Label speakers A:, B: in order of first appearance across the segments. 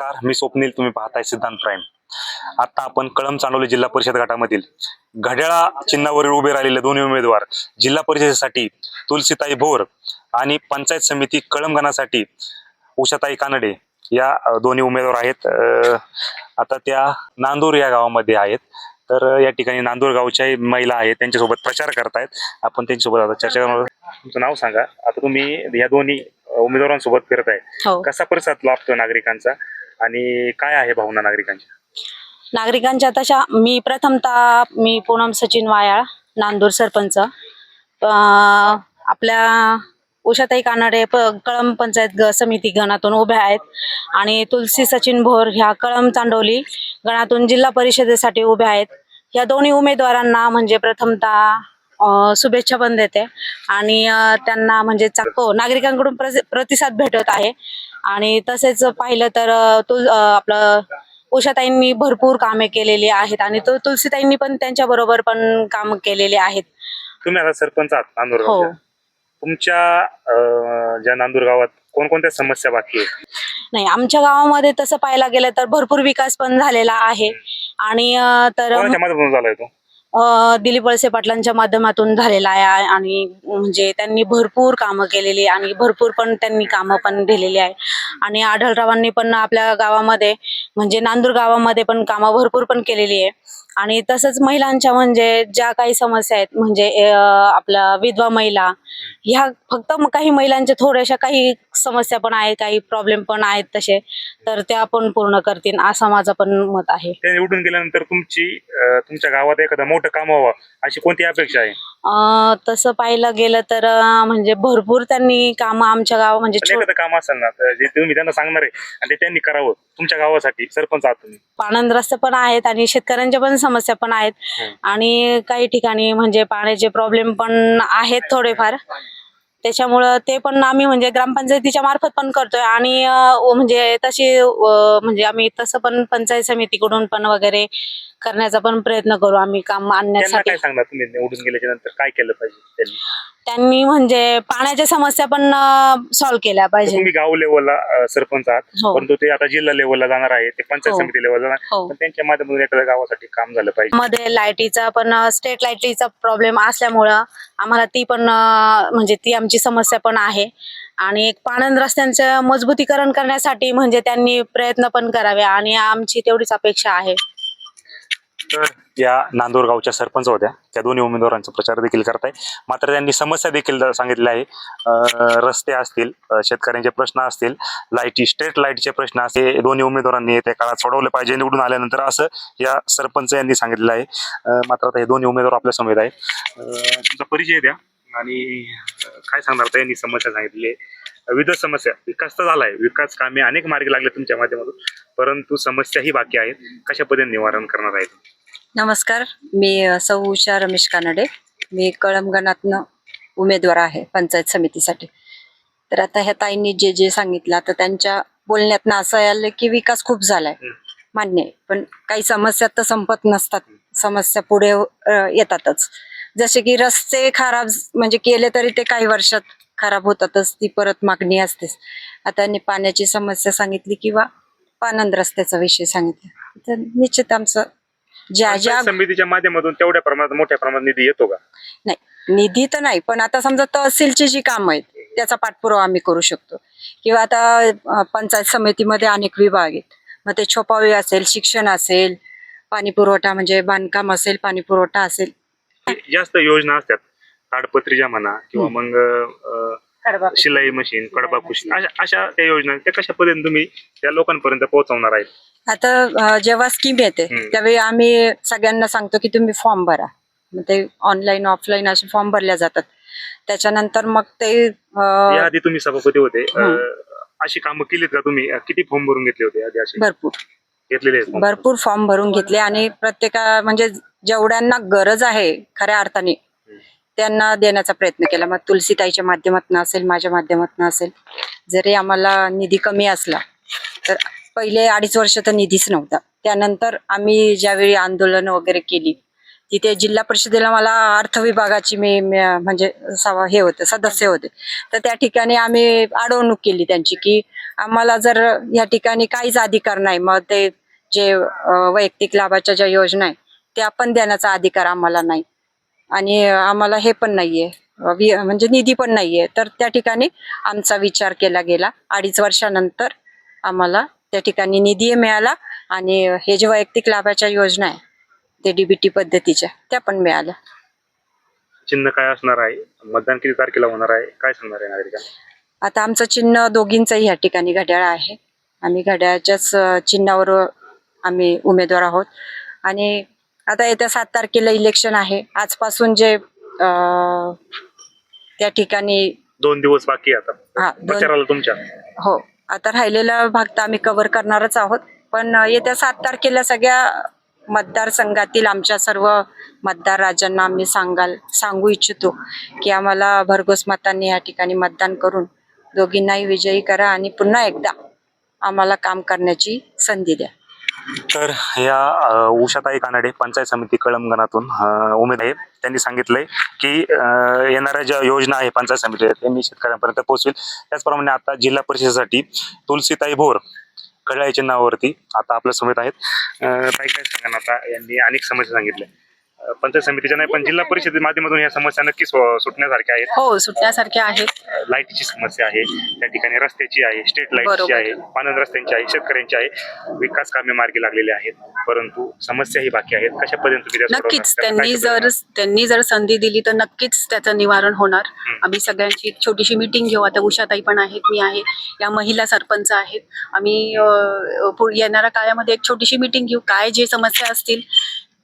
A: नमस्कार मी स्वप्नील तुम्ही पाहताय सिद्धांत प्राईम. आता आपण कळम चांडोली जिल्हा परिषद गटामधील घड्याळा चिन्हावरील उभे राहिलेले दोन्ही उमेदवार जिल्हा परिषदेसाठी तुलसीताई भोर आणि पंचायत समिती कळम गणासाठी उषाताई कानडे या दोन्ही उमेदवार आहेत. आता त्या नांदूर या गावामध्ये आहेत. तर या ठिकाणी नांदूर गावच्याही महिला आहेत त्यांच्यासोबत प्रचार करतायत. आपण त्यांच्यासोबत आता चर्चा करणार. तुमचं नाव सांगा. आता तुम्ही या दोन्ही उमेदवारांसोबत फिरत आहे
B: हो.
A: कसा प्रतिसाद लाभतो नागरिकांचा? आणि काय आहे भावना नागरिकांच्या?
B: नागरिकांच्या तशा मी प्रथमतः मी पूनम सचिन वायाळ नांदूर सरपंच. आपल्या उषाताई कानडे प कळम पंचायत ग समिती गणातून उभ्या आहेत. आणि तुलसी सचिन भोर ह्या कळम चांडोली गणातून जिल्हा परिषदेसाठी उभ्या आहेत. या दोन्ही उमेदवारांना म्हणजे प्रथमतः शुभेच्छा पण देते. आणि त्यांना म्हणजे हो, नागरिकांकडून प्रति- प्रतिसाद भेटत आहे. आणि तसेच पाहिलं तर अं, आपलं उषाताईंनी भरपूर कामे केलेली आहेत. आणि तो तुलसीताईंनी पण त्यांच्या बरोबर पण काम केलेले आहेत.
A: तुम्ही आता सरपंच आहात नांदूर
B: हो.
A: तुमच्या ज्या नांदूर गावात कोणकोणत्या समस्या बाकी आहेत?
B: नाही आमच्या गावामध्ये तसं पाहायला गेलं तर भरपूर विकास पण झालेला आहे. आणि तर
A: झालाय तो?
B: दिलीप वळसे पाटलांच्या माध्यमातून झालेला आहे आणि म्हणजे त्यांनी भरपूर कामं केलेली आहे आणि भरपूर पण त्यांनी कामं पण दिलेली आहे. आणि आढळरावांनी पण आपल्या गावामध्ये म्हणजे नांदूर गावामध्ये पण कामं भरपूर पण केलेली आहे. आणि तसंच महिलांच्या म्हणजे ज्या काही समस्या आहेत म्हणजे आपल्या विधवा महिला ह्या फक्त काही महिलांच्या थोड्याशा काही समस्या पण आहेत काही प्रॉब्लेम पण आहेत तसे तर त्या पण पूर्ण करतील असं माझं पण मत आहे.
A: ते निवडून गेल्यानंतर तुमची अं, तुमच्या गावात एखादं मोठं काम व्हावं अशी कोणती अपेक्षा आहे?
B: अं, तसं पाहायला गेलं तर अं, म्हणजे भरपूर त्यांनी कामं आमच्या गाव म्हणजे
A: पण
B: छो-
A: एखादं काम असेल ना तर जे तुम्ही त्यांना सांगणार आहे आणि ते त्यांनी करावं तुमच्या गावासाठी सरपंच आहात तुम्ही.
B: पाणंद रस्ते पण आहेत आणि शेतकऱ्यांच्या पण समस्या पण आहेत.
A: हम्म.
B: आणि काही ठिकाणी म्हणजे पाण्याचे प्रॉब्लेम पण आहेत थोडेफार. त्याच्यामुळं ते पण आम्ही म्हणजे ग्रामपंचायतीच्या मार्फत पण करतोय. आणि अं, म्हणजे तशी अं, म्हणजे आम्ही तसं पण पंचायत समितीकडून पण वगैरे करण्याचा पण प्रयत्न करू आम्ही काम
A: त्यांना
B: आणण्यासाठी.
A: काय सांगणार तुम्ही निवडून गेल्याच्यानंतर काय केलं पाहिजे त्यांनी?
B: त्यांनी म्हणजे पाण्याच्या समस्या पण सॉल्व्ह केल्या पाहिजे.
A: तुम्ही गाव लेवलला अं, सरपंच आहात
B: हो.
A: परंतु ते आता जिल्हा लेवलला जाणार आहे ते पंचायत
B: हो.
A: समिती लेवलला जाणार.
B: हो.
A: पण त्यांच्या माध्यमातून एखाद्या गावासाठी काम झालं पाहिजे.
B: मध्ये लाईटीचा पण स्टेट लाईटीचा प्रॉब्लेम असल्यामुळं आम्हाला ती पण अं, म्हणजे ती आमची समस्या पण आहे. आणि एक पाणंद रस्त्यांचं मजबूतीकरण करण्यासाठी म्हणजे त्यांनी प्रयत्न पण करावे आणि आमची तेवढीच अपेक्षा आहे.
A: या नांदूर गावच्या सरपंच होत्या. त्या दोन्ही उमेदवारांचा प्रचार देखील करताय. मात्र त्यांनी समस्या देखील सांगितल्या आहे. रस्ते असतील शेतकऱ्यांचे प्रश्न असतील लाईटी स्ट्रीट लाईटचे प्रश्न असतील दोन्ही उमेदवारांनी येत्या काळात सोडवले पाहिजे. निवडून आल्यानंतर असं या सरपंच यांनी सांगितलेलं आहे. मात्र आता हे दोन्ही उमेदवार आपल्या समेत आहे तुमचा परिचय द्या आणि काय सांगणार आता यांनी समस्या सांगितली. आहे विविध समस्या विकास तर झालाय. विकास कामे अनेक मार्गी लागले तुमच्या माध्यमातून. परंतु समस्याही बाकी आहेत. कशा पद्धतीने निवारण करणार आहेत?
C: नमस्कार. मी सौ उषा रमेश कानडे. मी कळमगणातनं उमेदवार आहे पंचायत समितीसाठी. तर आता ह्या ताईंनी जे जे सांगितलं आता त्यांच्या बोलण्यातनं असं आलं की विकास खूप झालाय. मान्य आहे. पण काही समस्या तर संपत नसतात. समस्या पुढे येतातच. जसे की रस्ते खराब म्हणजे केले तरी ते काही वर्षात खराब होतातच. ती परत मागणी असतेच. आता त्यांनी पाण्याची समस्या सांगितली किंवा पानंद रस्त्याचा विषय सांगितला. तर निश्चित आमचं ज्या ज्या
A: समितीच्या माध्यमातून तेवढ्या प्रमाणात मोठ्या प्रमाणात निधी येतो का?
C: नाही निधी तर नाही पण आता समजा तहसीलची जी कामं आहेत त्याचा पाठपुरावा आम्ही करू शकतो. किंवा आता पंचायत समितीमध्ये अनेक विभाग आहेत. मग ते छोपावे असेल शिक्षण असेल पाणी पुरवठा म्हणजे बांधकाम असेल पाणी पुरवठा असेल.
A: जास्त योजना असतात. ताडपत्रीच्या म्हणा किंवा मग शिलाई मशीन कडबा मशीन. अशा अशा त्या योजना त्या कशा पद्धतीने तुम्ही त्या लोकांपर्यंत पोहोचवणार आहेत?
C: आता अं, जेव्हा स्कीम येते
A: हम्म.
C: त्यावेळी आम्ही सगळ्यांना सांगतो की तुम्ही फॉर्म भरा. मग ते ऑनलाईन ऑफलाईन असे फॉर्म भरल्या जातात. त्याच्यानंतर मग ते अं,
A: याआधी तुम्ही सभापती होते. अं. अशी कामं केलीत का तुम्ही? अं, किती फॉर्म भरून घेतले होते आधी असे?
C: भरपूर.
A: घेतलेले आहेत. form?
C: भरपूर फॉर्म भरून घेतले आणि प्रत्येका म्हणजे जेवढ्यांना गरज आहे खऱ्या अर्थाने त्यांना देण्याचा प्रयत्न केला. मग तुलसीताईच्या माध्यमातून असेल माझ्या माध्यमातून असेल जरी आम्हाला निधी कमी असला तर पहिले अडीच वर्ष तर निधीच नव्हता. त्यानंतर आम्ही ज्यावेळी आंदोलन वगैरे केली तिथे जिल्हा परिषदेला मला अर्थ विभागाची मी म्हणजे सवा हे होते सदस्य होते. तर त्या ठिकाणी आम्ही अडवणूक केली त्यांची की आम्हाला जर या ठिकाणी काहीच अधिकार नाही मग ते जे वैयक्तिक लाभाच्या ज्या योजना आहे त्या पण देण्याचा अधिकार आम्हाला नाही. आणि आम्हाला हे पण नाहीये. म्हणजे निधी पण नाहीये. तर त्या ठिकाणी आमचा विचार केला गेला. अडीच वर्षानंतर आम्हाला त्या ठिकाणी निधी मिळाला आणि हे जे वैयक्तिक लाभाच्या योजना आहे ते डीबीटी पद्धतीच्या त्या पण मिळाल्या.
A: चिन्ह काय असणार आहे? मतदान किती तारखेला होणार आहे? काय सांगणार आहे नागरिकांना?
C: आता आमचं चिन्ह दोघींचंही या ठिकाणी घड्याळ आहे. आम्ही घड्याळच्याच चिन्हावर आम्ही उमेदवार आहोत. आणि आता येत्या सात तारखेला इलेक्शन आहे. आजपासून जे अं, त्या ठिकाणी
A: दोन दिवस बाकी आहे आता.
C: हा दोन
A: प्रचाराला तुमच्या?
C: हो. आता राहिलेला भाग तर आम्ही कव्हर करणारच आहोत. पण अं, येत्या सात तारखेला सगळ्या मतदारसंघातील आमच्या सर्व मतदार राजांना आम्ही सांगाल सांगू इच्छितो की आम्हाला भरघोस मतांनी या ठिकाणी मतदान करून दोघींनाही विजयी करा आणि पुन्हा एकदा आम्हाला काम करण्याची संधी द्या.
A: तर या उषाताई कानडे पंचायत समिती कळमगणातून उमेद आहे. त्यांनी सांगितलंय की येणाऱ्या ज्या योजना आहे पंचायत समिती ते मी शेतकऱ्यांपर्यंत पोहोचवेल त्याचप्रमाणे आता जिल्हा परिषदेसाठी तुलसीताई भोर कळाई चिन्हावरती आता आपल्या समेत आहेत. काय काय सांगा आता? यांनी अनेक समस्या सांगितल्या. पंचायत समितीच्या नाही पण जिल्हा परिषदे माध्यमातून या समस्या नक्की सु- सुटण्यासारख्या आहेत
D: हो सुटण्यासारखे आहेत
A: लाईटची समस्या आहे त्या ठिकाणी रस्त्याची आहे स्ट्रीट लाईटची
D: बरोबर.
A: आहे पानंद रस्त्यांची आहे शेतकऱ्यांची आहे विकास कामे मार्गी लागलेले आहेत परंतु समस्याही बाकी आहेत कशा पद्धतीने तुम्ही त्या
D: नक्कीच
A: सोडवणार?
D: त्यांनी
A: काय
D: जर? त्यांनी जर संधी दिली तर नक्कीच त्याचं निवारण होणार
A: हम्म.
D: आम्ही सगळ्यांची एक छोटीशी मिटिंग घेऊ आता उषाताई पण आहेत मी आहे या महिला सरपंच आहेत आम्ही अं, पु- येणाऱ्या काळामध्ये एक छोटीशी मिटिंग घेऊ काय जे समस्या असतील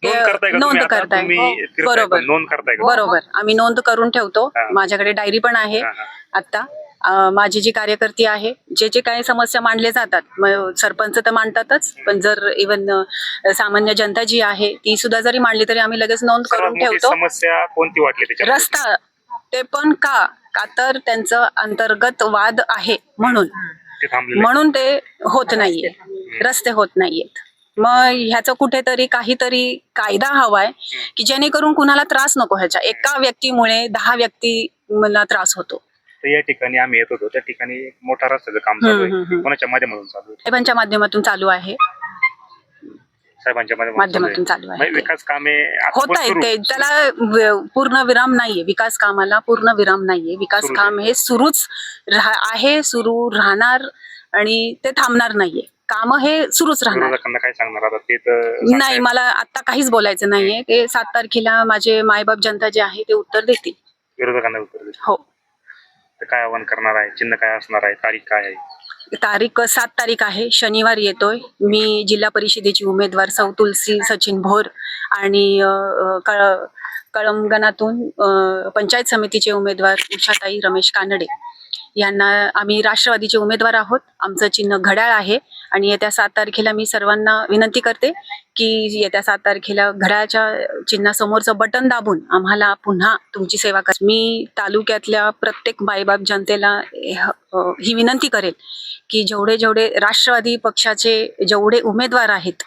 A: नोंद करताय का
D: नोंद
A: आता?
D: करताय.
A: तुम्ही
D: हो,
A: फिरताय
D: बरोबर.
A: पण नोंद करताय का?
D: बरोबर. आम्ही नोंद करून ठेवतो.
A: हा.
D: माझ्याकडे डायरी पण आहे.
A: हा, हा.
D: आता अं, माझी जी कार्यकर्ती आहे जे जे काही समस्या मांडले जातात म- सरपंच तर मांडतातच पण जर इवन सामान्य जनता जी आहे ती सुद्धा जरी मांडली तरी आम्ही लगेच नोंद
A: सर्वात
D: करून
A: मोठी
D: ठेवतो.
A: समस्या कोणती वाटली
D: रस्ता. ते पण का? का तर त्यांचं अंतर्गत वाद आहे म्हणून.
A: ते थांबलेले
D: म्हणून ते होत नाहीये. रस्ते होत नाहीयेत. मग ह्याचं कुठेतरी काहीतरी कायदा हवाय की जेणेकरून कुणाला त्रास नको ह्याच्या. एका व्यक्तीमुळे दहा व्यक्ती मला त्रास होतो.
A: तर या ठिकाणी आम्ही येत होतो. त्या ठिकाणी एक मोठा रस्त्याचं काम
D: हम्म,
A: चालू
D: हम्म,
A: आहे
D: हम्म.
A: कोणाच्या माध्यमातून चालू आहे?
D: साहेबांच्या माध्यमातून चालू आहे.
A: साहेबांच्या
D: माध्यमातून चालू आहे.
A: म्हणजे. विकास कामे आता
D: होत आहे
A: सुरू-
D: ते. त्याला व- पूर्ण विराम नाहीये. विकास कामाला पूर्ण विराम नाहीये. विकास
A: सुरू
D: काम हे सुरूच राह- आहे सुरू राहणार आणि ते थांबणार नाहीये. काम हे सुरूच राहणार.
A: विरोधकांना काय सांगणार? आता ते तर
D: नाही. मला आता काहीच बोलायचं नाहीये. ते सात तारखेला माझे मायबाप जनता जे आहे ते उत्तर देतील.
A: विरोधकांना उत्तर.
D: हो.
A: तर काय आव्हान करणार आहे? चिन्ह काय असणार आहे? तारीख काय आहे?
D: तारीख सात तारीख आहे. शनिवार येतोय. मी जिल्हा परिषदेची उमेदवार सौ तुलसी सचिन भोर आणि अ, अ, कळ कळमगणातून अ, पंचायत समितीचे उमेदवार उषाताई रमेश कानडे. यांना आम्ही राष्ट्रवादीचे उमेदवार आहोत. आमचं चिन्ह घड्याळ आहे. आणि येत्या सात तारखेला मी सर्वांना विनंती करते की येत्या सात तारखेला घड्याळच्या चिन्हासमोरचं बटन दाबून आम्हाला पुन्हा तुमची सेवा कर. मी तालुक्यातल्या प्रत्येक मायबाप जनतेला ह- ही विनंती करेल की जेवढे जेवढे राष्ट्रवादी पक्षाचे जेवढे उमेदवार आहेत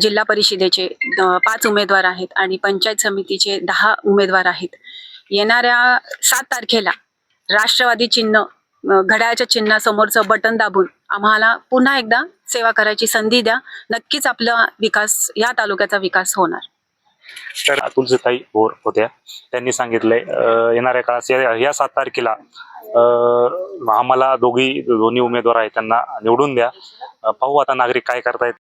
D: जिल्हा परिषदेचे पाच उमेदवार आहेत आणि पंचायत समितीचे दहा उमेदवार आहेत येणाऱ्या सात तारखेला राष्ट्रवादी चिन्ह घड्याळच्या चिन्हासमोरचं बटन दाबून आम्हाला पुन्हा एकदा सेवा करायची संधी द्या. नक्कीच आपला विकास या तालुक्याचा विकास होणार.
A: तर तुलसीताई भोर होत्या. त्यांनी सांगितलंय येणाऱ्या काळात या- सात तारखेला आम्हाला दोघी दोन्ही उमेदवार आहेत त्यांना निवडून द्या. पाहू आता नागरिक काय करतायत.